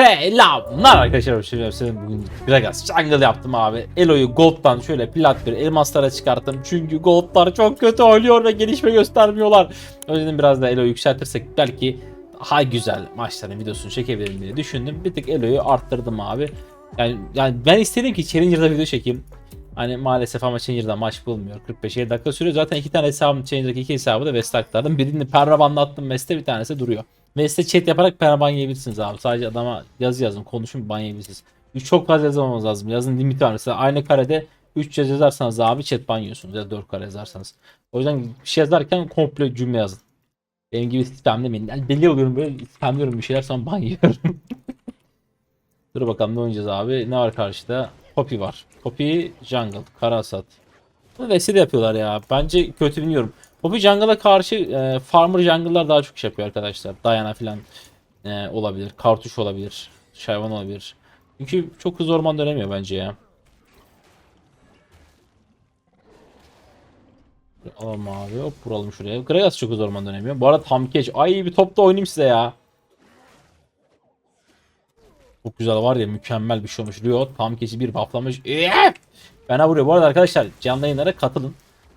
Selamlar arkadaşlar. Şimdi hepsinin bugün Gragas Jungle yaptım abi. Elo'yu Gold'dan şöyle plat bir elmaslara çıkarttım. Çünkü Gold'lar çok kötü oynuyor ve gelişme göstermiyorlar. O yüzden biraz da Elo'yu yükseltirsek belki daha güzel maçların videosunu çekebilirim diye düşündüm. Bir tık Elo'yu arttırdım abi. Yani, yani ben istedim ki Challenger'da video çekeyim. Hani maalesef ama Challenger'da maç bulmuyor. 45 dakika sürüyor. Zaten iki tane hesabım Challenger'daki iki hesabı da West aktardım. Birini Perraban'da attım West'e bir tanesi duruyor. West'e chat yaparak Perraban yiyebilirsiniz abi. Sadece adama yazı yazın konuşun ban yiyebilirsiniz. Çok fazla yazamamız lazım. Yazın limiti var. Mesela aynı karede 3 yazı yazarsanız abi chat ban yiyorsunuz. Ya da 4 kare yazarsanız. O yüzden bir şey yazarken komple cümle yazın. Benim gibi spamlemeyin. Yani deli oluyorum böyle spamlıyorum bir şeyler sonra ban yiyorum. Dur bakalım ne oynayacağız abi. Ne var karşıda? Poppy var. Poppy Jungle. Karasat. Bunu Vesi de yapıyorlar ya. Bence kötü bilmiyorum. Poppy Jungle'a karşı e, Farmer Jungle'lar daha çok iş yapıyor arkadaşlar. Diana falan e, olabilir. Kartuş olabilir. Shyvana olabilir. Çünkü çok hızlı orman dönemiyor bence ya. Alalım abi. Hop vuralım şuraya. Gragas çok hızlı orman dönemiyor. Bu arada tam geç. Ay bir topta oynayayım size ya. Çok güzel var ya mükemmel bir şey olmuş. Rio tam keçi bir bufflamış. Fena vuruyor. Bu arada arkadaşlar canlı yayınlara katılın.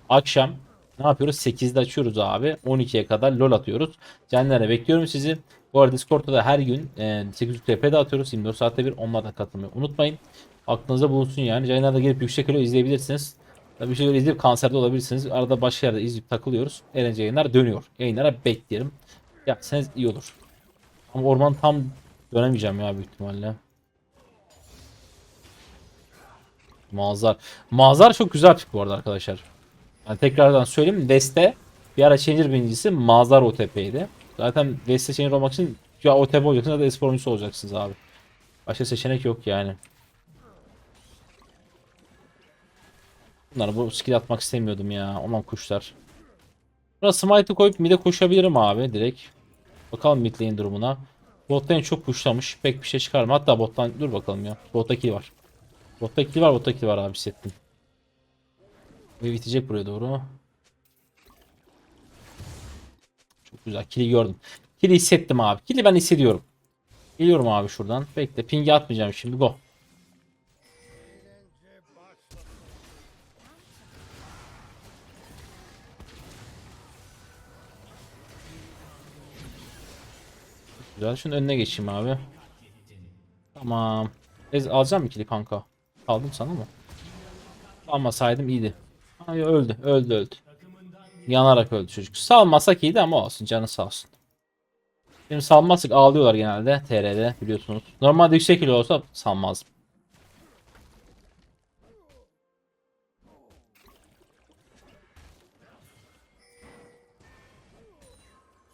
Akşam ne yapıyoruz? 8'de açıyoruz abi. 12'ye kadar LoL atıyoruz. Canlılara bekliyorum sizi. Bu arada Discord'da da her gün e, 8.30 TP'de atıyoruz. 24 saatte bir onlarla katılmayı unutmayın. Aklınızda bulunsun yani. Yayınlarda gelip yüksek elo izleyebilirsiniz. Tabii bir şeyler izleyip kanserde olabilirsiniz. Arada başka yerde izleyip takılıyoruz. Eğlence yayınlar dönüyor. Yayınlara beklerim. Yapsanız iyi olur. Ama orman tam dönemeyeceğim ya büyük ihtimalle. Mazhar. Mazhar çok güzel pick bu arada arkadaşlar. Yani tekrardan söyleyeyim. Deste bir ara Challenger birincisi Mazhar OTP'ydi. Zaten Deste Challenger olmak için ya OTP olacaksınız ya da espor oyuncusu olacaksınız abi. Başka seçenek yok yani. Bunları bu skill atmak istemiyordum ya. Aman kuşlar. Burası smite'ı koyup mid'e koşabilirim abi direkt. Bakalım mid lane durumuna. Bot lane çok kuşlamış. Pek bir şey çıkarma. Hatta bottan dur bakalım ya. Botta kill var. Botta kill var, botta kill var abi hissettim. Ve bitecek buraya doğru. Çok güzel. Kill'i gördüm. Kill'i hissettim abi. Kill'i ben hissediyorum. Geliyorum abi şuradan. Bekle. Ping'i atmayacağım şimdi. Go. Güzel. Şunun önüne geçeyim abi. Tamam. Ez alacağım mı kili kanka? Aldım sana mı? Almasaydım iyiydi. Ay öldü. Öldü öldü. Yanarak öldü çocuk. Salmasak iyiydi ama olsun. Canı sağ olsun. Şimdi salmazsak ağlıyorlar genelde TR'de biliyorsunuz. Normalde yüksek kilo olsa salmazdım.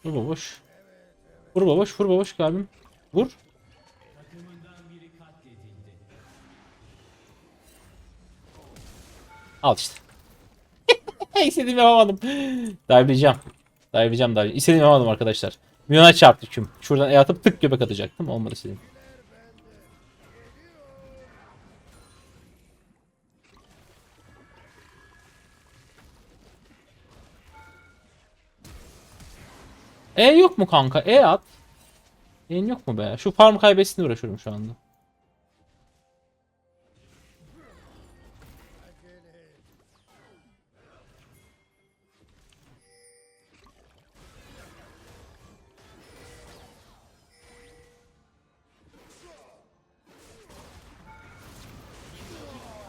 Vur baboş. Vur baboş, vur baboş kalbim. Vur. Al işte. İstediğimi yapamadım. Dive'layacağım. Dive'layacağım dive. İstediğimi yapamadım arkadaşlar. Milyona çarptı küm. Şuradan E atıp tık göbek atacaktım. Olmadı istediğim. E yok mu kanka? E at. E'in yok mu be? Şu farm kaybetsin uğraşıyorum şu anda.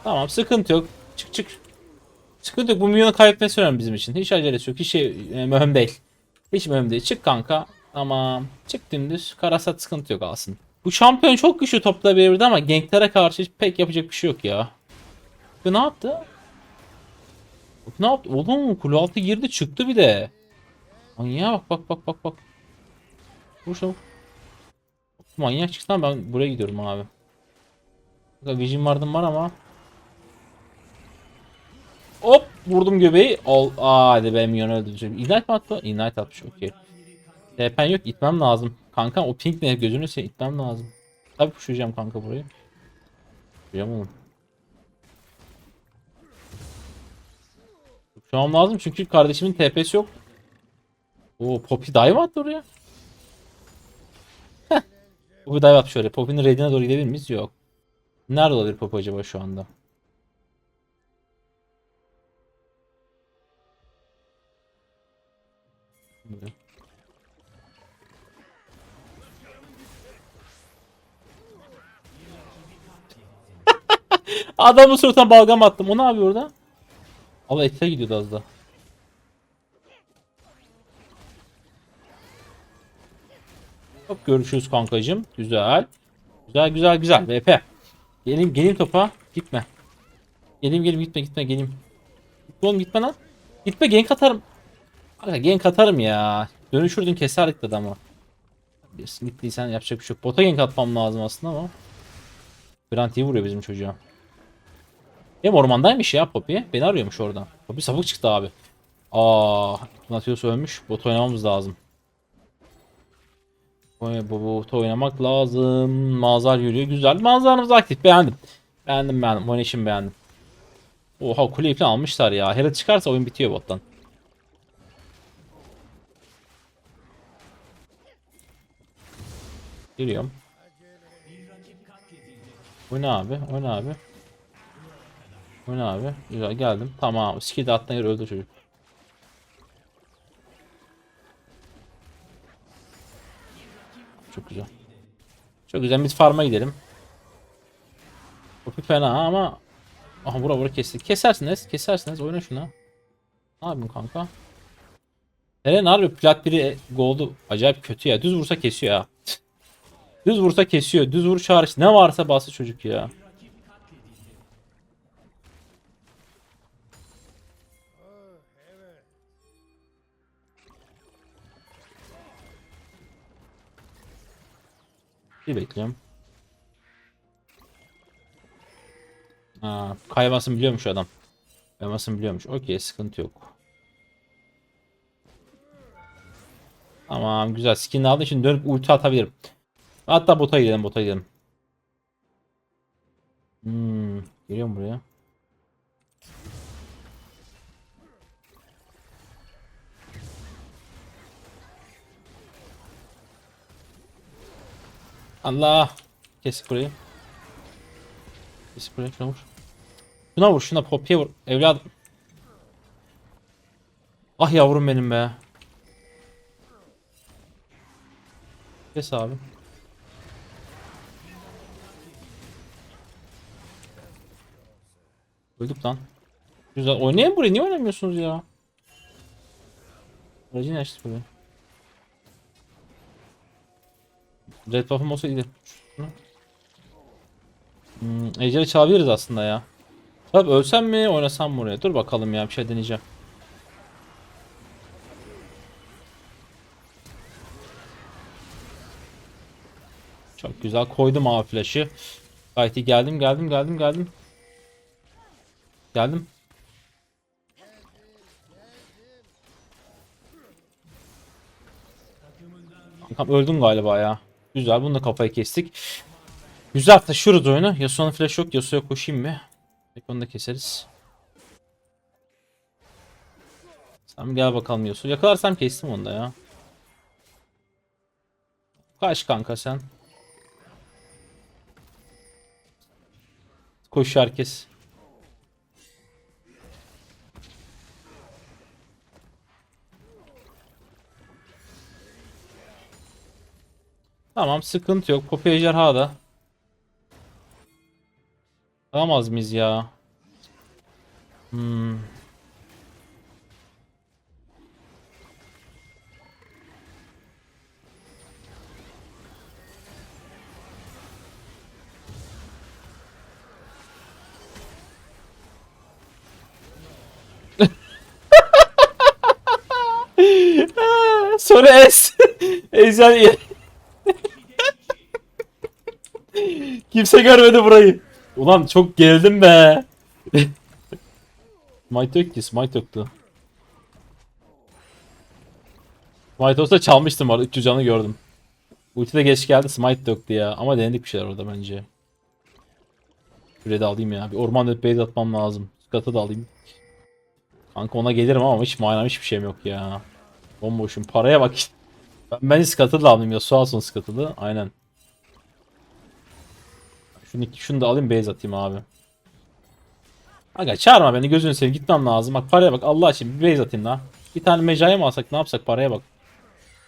Tamam sıkıntı yok. Çık çık. Sıkıntı yok. Bu milyonu kaybetmesi önemli bizim için. Hiç acelesi yok. Hiç şey e, mühim değil. Hiç mühim değil. Çık kanka. Tamam. Çık dümdüz. Karasat sıkıntı yok alsın. Bu şampiyon çok güçlü topla verirdi ama ganklere karşı pek yapacak bir şey yok ya. Bu ne yaptı? Bu ne yaptı? Oğlum kule altı girdi çıktı bir de. Manyağa bak bak bak bak bak. Vur şunu. Manyak çıksana ben buraya gidiyorum abi. Vision vardım var ama. Hop vurdum göbeği. Ol Aa, hadi be minyon öldü. Ignite mi attı? Ignite atmış okey. TP'n yok itmem lazım. Kanka o pink ne gözünü seveyim itmem lazım. Tabii puşlayacağım kanka burayı. Puşlayacağım oğlum. Puşlamam lazım çünkü kardeşimin TP'si yok. Oo Poppy dive attı oraya. Poppy dive at şöyle. Poppy'nin raid'ine doğru gidebilir miyiz? Yok. Nerede olabilir Poppy acaba şu anda? Adamın suratına balgam attım. O ne yapıyor orada? Allah ete gidiyordu az da. Çok görüşürüz kankacım. Güzel. Güzel güzel güzel. VP. Geleyim geleyim topa. Gitme. Geleyim geleyim gitme gitme. Gitme oğlum gitme lan. Gitme gank atarım. Aga gank atarım ya. Dönüşürdün keserdik dedi ama. Bilirsin gittiysen yapacak bir şey yok. Bota gank atmam lazım aslında ama. Grant iyi vuruyor bizim çocuğa. Hem ormandaymış ya Poppy. Beni arıyormuş oradan. Poppy sapık çıktı abi. Aa, Ignatius ölmüş. Bot oynamamız lazım. Bot oynamak lazım. Mazhar yürüyor. Güzel. Mazharımız aktif. Beğendim. Beğendim beğendim. Oynayışımı beğendim. Oha kuleyi falan almışlar ya. Herald çıkarsa oyun bitiyor bottan. Giriyorum. Oyna abi. Oyna abi. Oyna abi. Güzel geldim. Tamam. Skill de attığına öldü çocuk. Çok güzel. Çok güzel. Biz farm'a gidelim. Poppy fena ama Aha vura vura kestik. Kesersiniz. Kesersiniz. Oyna şuna. Ne yapayım kanka? Eren harbi plat biri gold'u acayip kötü ya. Düz vursa kesiyor ya. Düz vursa kesiyor. Düz vuruş hariç ne varsa bası çocuk ya. Bir bekliyorum. Ha, kaymasını biliyormuş adam. Kaymasını biliyormuş. Okey sıkıntı yok. Tamam güzel skin aldım şimdi dönüp ulti atabilirim. Hatta bota gidelim bota gidelim. Hmm, geliyorum buraya. Allah. Kes burayı. Kes burayı şuna vur. Şuna vur şuna Poppy'ye vur. Evladım. Ah yavrum benim be. Kes abi. Öldük lan. Güzel. Oynayın burayı. Niye oynamıyorsunuz ya? Aracı açtı burayı. Red buff'ım olsa iyiydi. Hmm, Ejder'i çalabiliriz aslında ya. Tabi ölsem mi oynasam mı oraya? Dur bakalım ya bir şey deneyeceğim. Çok güzel koydum abi flash'ı. Gayet iyi geldim geldim geldim geldim. Geldim. Kankam öldüm galiba ya. Güzel bunu da kafayı kestik. Güzel taşıyoruz oyunu. Yasuo'nun flash yok. Yasuo'ya koşayım mı? Onu da keseriz. Sen gel bakalım Yasuo. Yakalarsam kestim onu da ya. Kaç kanka sen. Koş herkes. Tamam sıkıntı yok. Poppy ejderha da. Alamaz mıyız ya? Hmm. Sonra S. Ejder Kimse görmedi burayı. Ulan çok geldim be. Smite yok ki Smite yoktu. Smite olsa çalmıştım orada 300 canı gördüm. Ulti de geç geldi Smite yoktu ya ama denedik bir şeyler orada bence. Şuraya da alayım ya bir orman dönüp base atmam lazım. Skatı da alayım. Kanka ona gelirim ama hiç manam hiçbir şeyim yok ya. Bomboşum paraya bak işte. Ben, ben skatı da alayım ya su alsın skatılı aynen. Şunu, şunu da alayım base atayım abi. Aga çağırma beni gözünü seveyim gitmem lazım. Bak paraya bak Allah için bir base atayım daha. Bir tane mecaya mı alsak ne yapsak paraya bak.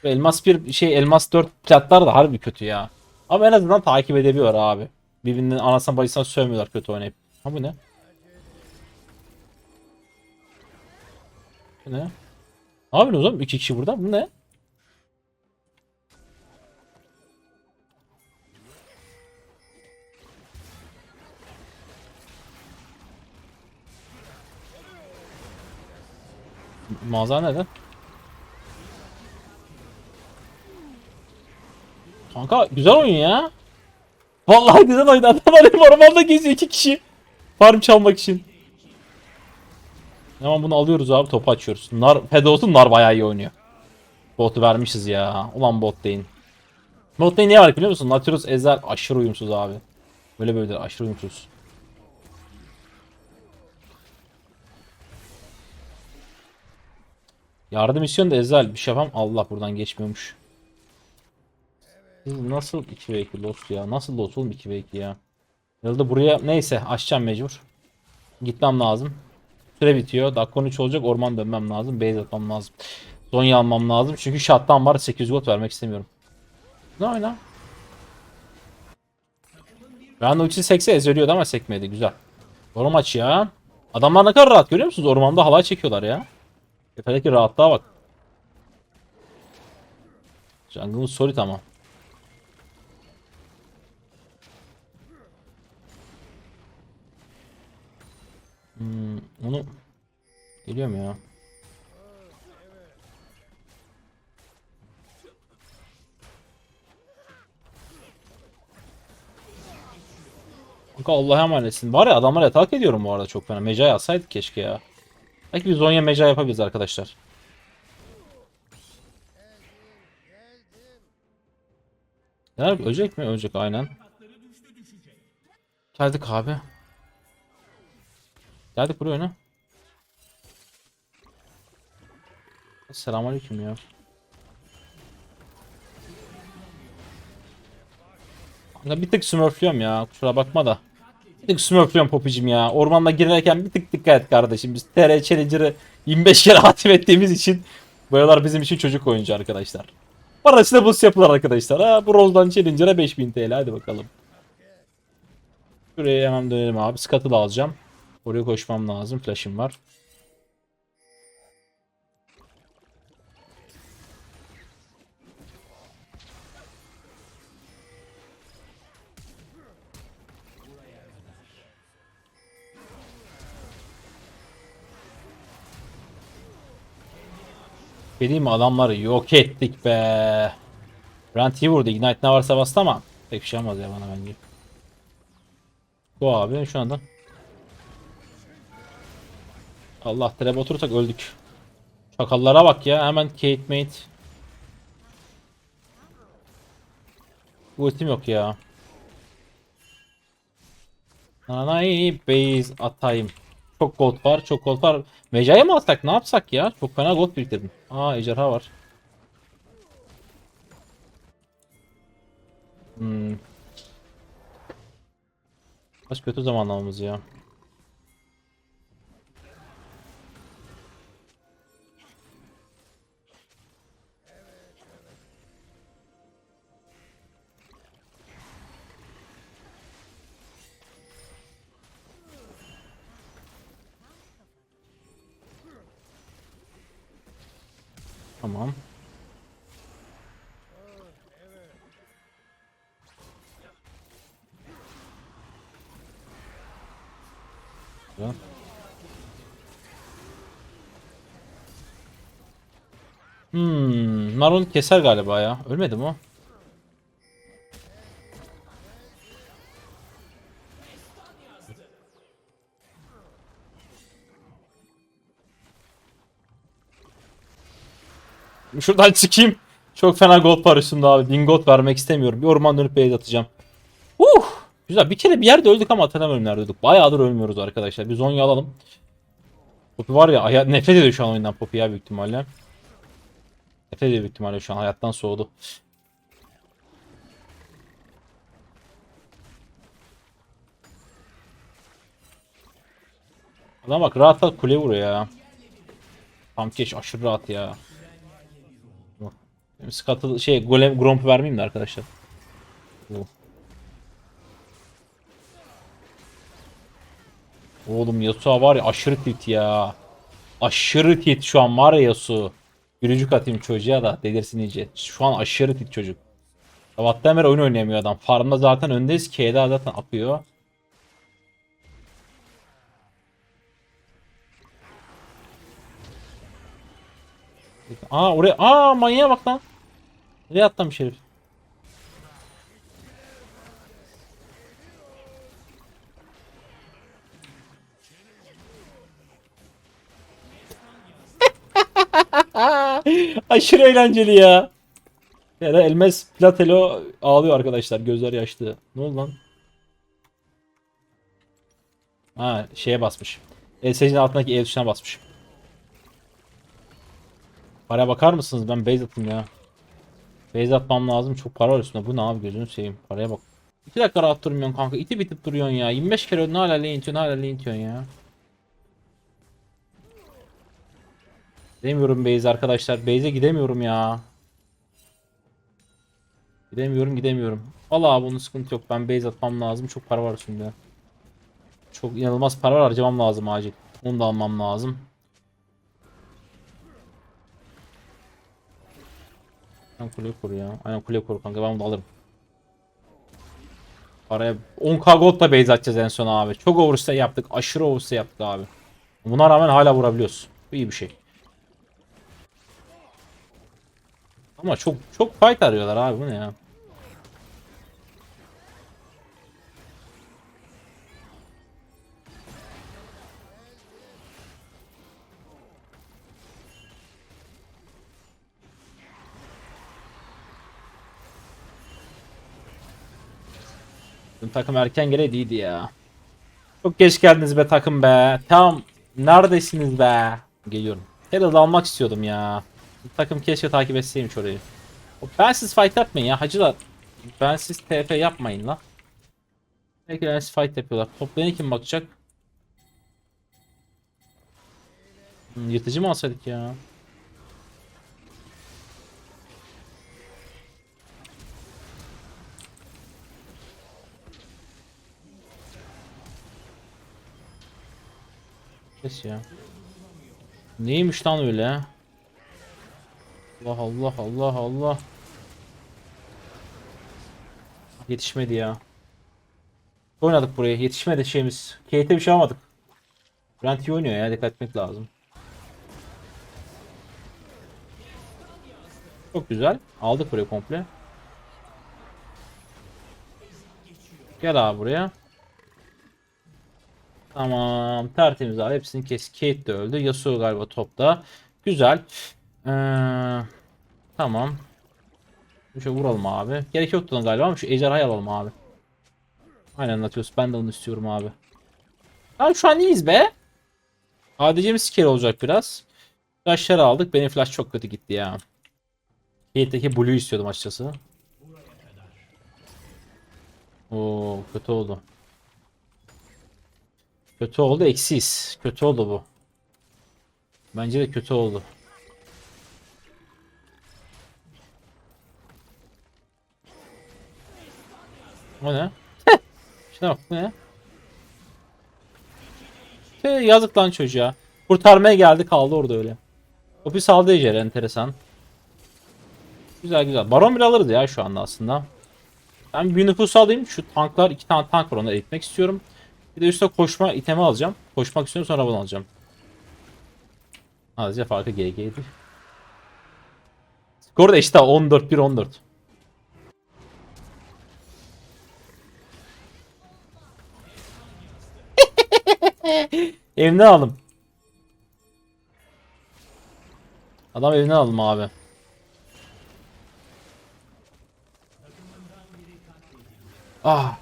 Elmas bir şey elmas 4 platlar da harbi kötü ya. Ama en azından takip edebiliyor abi. Birbirinin anasına bacısına sövmüyorlar kötü oynayıp. Ha bu ne? Bu ne? Ne yapıyorsunuz oğlum? İki kişi burada. Bu ne? Mağaza nerede? Kanka güzel oyun ya. Vallahi güzel oyun. Adamlar hep ormanda geziyor iki kişi. Farm çalmak için. Hemen bunu alıyoruz abi topu açıyoruz. Nar, fed olsun nar bayağı iyi oynuyor. Botu vermişiz ya. Ulan bot değil. Bot değil niye var biliyor musun? Nautilus Ezel aşırı uyumsuz abi. Böyle böyle aşırı uyumsuz. Yardım istiyorsun da Ezel bir şey yapam. Allah buradan geçmiyormuş. Siz nasıl 2 ve 2 lost ya? Nasıl lost oğlum 2 ve 2 ya? Ya da buraya neyse açacağım mecbur. Gitmem lazım. Süre bitiyor. Dakika 13 olacak. Orman dönmem lazım. Base atmam lazım. Zonya almam lazım. Çünkü shot'tan var 800 gold vermek istemiyorum. Ne oyna? Ben de ultisi sekse ezeliyordu ama sekmedi. Güzel. Doğru maç ya. Adamlar ne kadar rahat görüyor musunuz? Ormanda halay çekiyorlar ya. Tepedeki rahatlığa bak. Jungle'ımız solid ama. Hmm, onu geliyorum ya. Kanka Allah'a emanetsin. Var ya adamlara atak ediyorum bu arada çok fena. Meca yazsaydık keşke ya. Belki bir Zonya Meca yapabiliriz arkadaşlar. Ya ölecek mi? Ölecek aynen. Geldik abi. Geldik buraya ne? Selamünaleyküm ya. Kanka bir tık smurfluyorum ya. Kusura bakma da. Bir tık smurfluyorum popicim ya. Ormanda girerken bir tık dikkat et kardeşim. Biz TR Challenger'ı 25 kere aktif ettiğimiz için boyalar bizim için çocuk oyuncu arkadaşlar. Parasıyla boost yapılır arkadaşlar. Ha, bu Rose'dan Challenger'a 5000 TL hadi bakalım. Şuraya hemen dönelim abi. Scuttle alacağım. Oraya koşmam lazım. Flash'ım var. Dediğim adamları yok ettik be. Brent iyi vurdu. Ignite ne varsa bastı ama pek bir şey olmaz ya bana bence. Bu abi şu anda. Allah trap oturursak öldük. Çakallara bak ya hemen Kate Mate. Ultim yok ya. Nanay base atayım. Çok gold var, çok gold var. Meca'ya mı atsak? Ne yapsak ya? Çok fena gold biriktirdim. Aa ejderha var. Hmm. Kaç kötü zamanlamamız ya. Hmm, Marul keser galiba ya. Ölmedi mi o? Şuradan çıkayım. Çok fena gold üstümde abi. 1000 gold vermek istemiyorum. Bir orman dönüp base atacağım. Uh! Güzel. Bir kere bir yerde öldük ama hatırlamıyorum nerede öldük. Bayağıdır ölmüyoruz arkadaşlar. Bir zonya alalım. Poppy var ya nefret ediyor şu an oyundan Poppy ya büyük ihtimalle. Efe de büyük ihtimalle şu an hayattan soğudu. Adam bak rahat rahat kule vuruyor ya. Pumpkeş aşırı rahat ya. Scott'ı şey golem gromp vermeyeyim de arkadaşlar. Uh. Oğlum Yasuo var ya aşırı tilt ya. Aşırı tilt şu an var ya Yasuo. Gülücük atayım çocuğa da delirsin iyice. Şu an aşırı tit çocuk. Sabahtan beri oyun oynayamıyor adam. Farmda zaten öndeyiz. K'da zaten akıyor. Aa oraya aa manyağa bak lan. Nereye atlamış herif? Aşırı eğlenceli ya. Ya da Elmes Platelo ağlıyor arkadaşlar. Gözler yaşlı. Ne oldu lan? Ha şeye basmış. ESC'nin altındaki E tuşuna basmış. Paraya bakar mısınız? Ben base atayım ya. Base atmam lazım. Çok para var üstünde. Bu ne abi gözünü seveyim. Paraya bak. 2 dakika rahat durmuyorsun kanka. İti bitip duruyorsun ya. 25 kere ödün hala lane itiyorsun hala lane ya. Gidemiyorum base arkadaşlar. Base'e gidemiyorum ya. Gidemiyorum gidemiyorum. Valla abi bunun sıkıntı yok. Ben base atmam lazım. Çok para var üstünde. Çok inanılmaz para var. harcamam lazım acil. Onu da almam lazım. Sen kule kur ya. Aynen kule kur kanka ben bunu alırım. Paraya 10k gold'la base atacağız en son abi. Çok overstay yaptık. Aşırı overstay yaptık abi. Buna rağmen hala vurabiliyoruz. Bu iyi bir şey. Ama çok çok fight arıyorlar abi bu ne ya? Takım erken geleydiydi ya. Çok geç geldiniz be takım be. Tamam. Neredesiniz be? Geliyorum. Herald almak istiyordum ya. Takım keşke takip etseymiş orayı. O bensiz fight yapmayın ya hacılar. Bensiz TP yapmayın la. Belki bensiz fight yapıyorlar. Top lane'e kim bakacak? Hmm, yırtıcı mı alsaydık ya? Kes ya. Neymiş lan öyle? Allah Allah Allah Allah. Yetişmedi ya. Oynadık buraya. Yetişmedi şeyimiz. Kate'e bir şey almadık. Brent iyi oynuyor ya. Dikkat etmek lazım. Çok güzel. Aldık burayı komple. Gel abi buraya. Tamam. Tertemiz abi. Hepsini kes. Kate de öldü. Yasuo galiba topta. Güzel. Ee, tamam. Bir şey vuralım abi. Gerek yoktu lan galiba ama şu ejderhayı alalım abi. Aynen Latios. Ben de onu istiyorum abi. Abi şu an iyiyiz be. ADC'miz skill olacak biraz. Flash'ları aldık. Benim flash çok kötü gitti ya. Kate'deki Blue istiyordum açıkçası. Oo kötü oldu. Kötü oldu eksiyiz. Kötü oldu bu. Bence de kötü oldu. O ne? Şuna bak bu ne? Tüh, yazık lan çocuğa. Kurtarmaya geldi kaldı orada öyle. Topi saldı Ejder enteresan. Güzel güzel. Baron bile alırız ya şu anda aslında. Ben bir nüfus alayım. Şu tanklar iki tane tank var onları eritmek istiyorum. Bir de üstte koşma itemi alacağım. Koşmak istiyorum sonra bunu alacağım. Azıcık farkı GG'ydi. Skor da işte 14-1-14. Evine aldım. Adam evine aldım abi. Ah.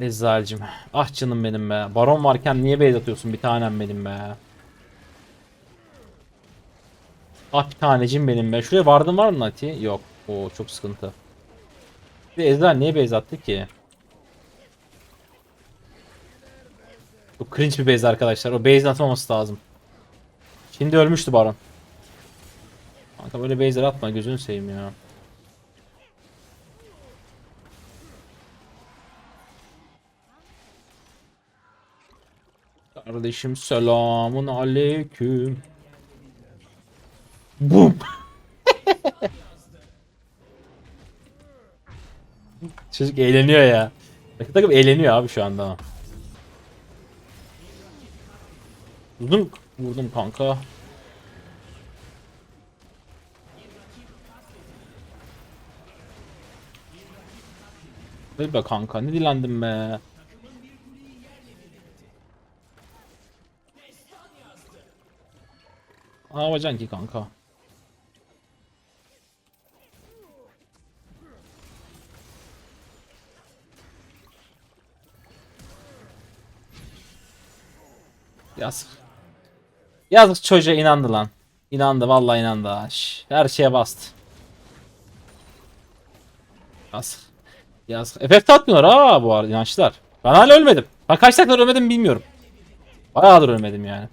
Rezzalcim. Ah canım benim be. Baron varken niye base atıyorsun bir tanem benim be. Ah bir tanecim benim be. Şuraya vardın var mı Nati? Yok. Oo çok sıkıntı. Bir Ezra niye base attı ki? Bu cringe bir base arkadaşlar. O base'in atmaması lazım. Şimdi ölmüştü Baron. Kanka böyle base'ler atma gözünü seveyim ya. Kardeşim selamun aleyküm. Bum. Çocuk eğleniyor ya. Takım eğleniyor abi şu anda. Vurdum, vurdum kanka. Vay be kanka ne dilendim be. Yapacaksın ki kanka? Yazık. Yazık çocuğa inandı lan. İnandı vallahi inandı. Şş, her şeye bastı. Yazık. Yazık. Efekt atmıyorlar ha bu arada inançlar. Ben hala ölmedim. Ben kaç dakika ölmedim bilmiyorum. Bayağıdır ölmedim yani.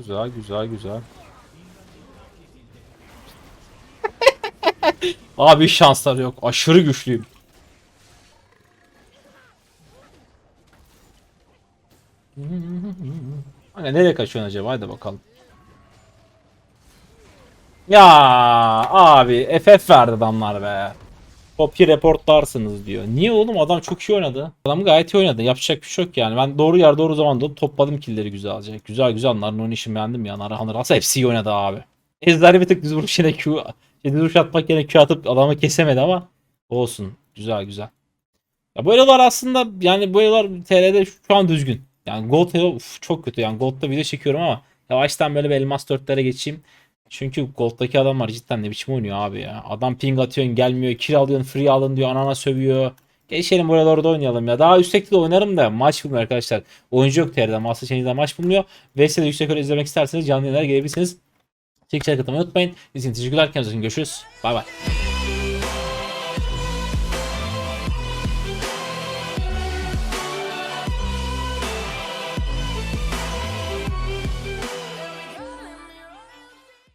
Güzel güzel güzel. Abi hiç şansları yok. Aşırı güçlüyüm. Hani nereye kaçıyorsun acaba? Hadi bakalım. Ya abi FF verdi adamlar be. Copy reportlarsınız diyor. Niye oğlum adam çok iyi oynadı. Adam gayet iyi oynadı. Yapacak bir şey yok yani. Ben doğru yer doğru zamanda topladım killleri güzelce. Güzel güzel. Narın işimi beğendim ya. Narhan Rasa hepsi iyi oynadı abi. Ezler bir tık düz vuruş yine Q. Düz vuruş atmak yerine Q atıp adamı kesemedi ama olsun. Güzel güzel. Ya bu elolar aslında yani bu elolar TR'de şu an düzgün. Yani Gold uf, çok kötü yani Gold'da video çekiyorum ama yavaştan böyle bir elmas 4'lere geçeyim. Çünkü Gold'daki adamlar cidden ne biçim oynuyor abi ya. Adam ping atıyorsun gelmiyor. Kill alıyorsun free alın diyor. Anana sövüyor. Geçelim buralarda oynayalım ya. Daha yüksekte de oynarım da maç bulmuyor arkadaşlar. Oyuncu yok TR'de. Master Change'de maç bulmuyor. VS'de yüksek öyle izlemek isterseniz canlı yayınlara gelebilirsiniz. Çek çek katılmayı unutmayın. İzlediğiniz için teşekkürler. Kendinize görüşürüz. Bay bay.